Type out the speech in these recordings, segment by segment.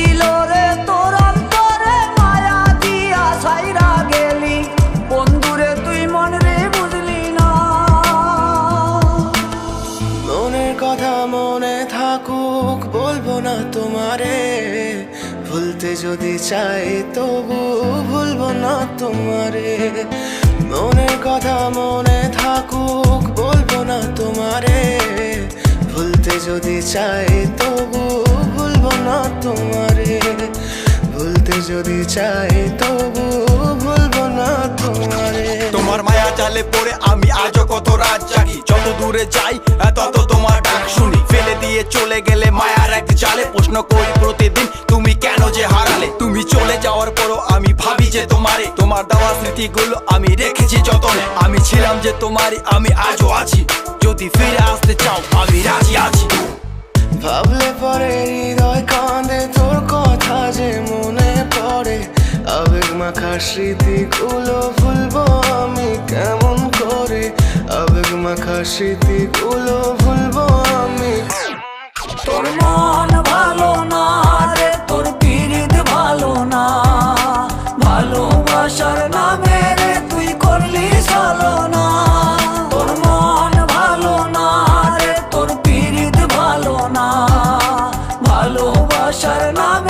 ছিল রে তুই মন রে না। মনের কথা মনে থাকুক, বলব না তোমারে। ভুলতে যদি চাই, তবু ভুলবো না তোমারে। মনের কথা মনে থাকুক, বলব না তোমারে। ভুলতে যদি চাই, তবু ভুলবো না তোমারে। ভুলতে যদি চাই, তবু ভুলবো না তোমারে। তোমার মায়া জালে পড়ে আমি আজও কত রাত জাগি। যত দূরে যাই তত তোমার ডাক শুনি। ফেলে দিয়ে চলে গেলে মায়ার এক জালে। প্রশ্ন করি প্রতিদিন, তুমি কেন যে হারালে? তুমি চলে যাওয়ার পরও আমি ভাবি যে তোমারে। তোমার দেওয়া স্মৃতিগুলো আমি রেখেছি যতনে। আমি ছিলাম যে তোমারই, আমি আজও আছি। যদি ফিরে আসতে চাও, আমি রাজি মাখা স্মৃতিগুলো ভুলবো আমি কেমন করে? আবেগ মাখা স্মৃতিগুলো ভুলবো আমি। তোর মন ভালো না রে, তোর পীড়িত ভালো না। ভালোবাসার নামে রে, তুই করলি চলো না তোর মন ভালো না রে, তোর পীড়িত ভালো না। ভালোবাসার নামে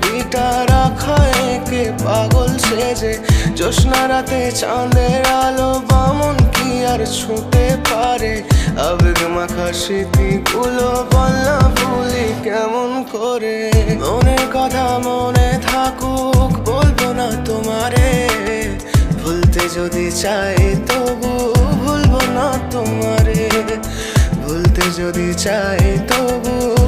পাগল সেজে জ্যোৎস্না রাতে চাঁদের আলো বামন কি আর ছুঁতে পারে? আবেগ মাখা স্মৃতিগুলো বললা ভুলি কেমন করে? মনের কথা মনে থাকুক, বলব না তোমারে। ভুলতে যদি চাই তবু ভুলবো না তোমারে। ভুলতে যদি চাই তবু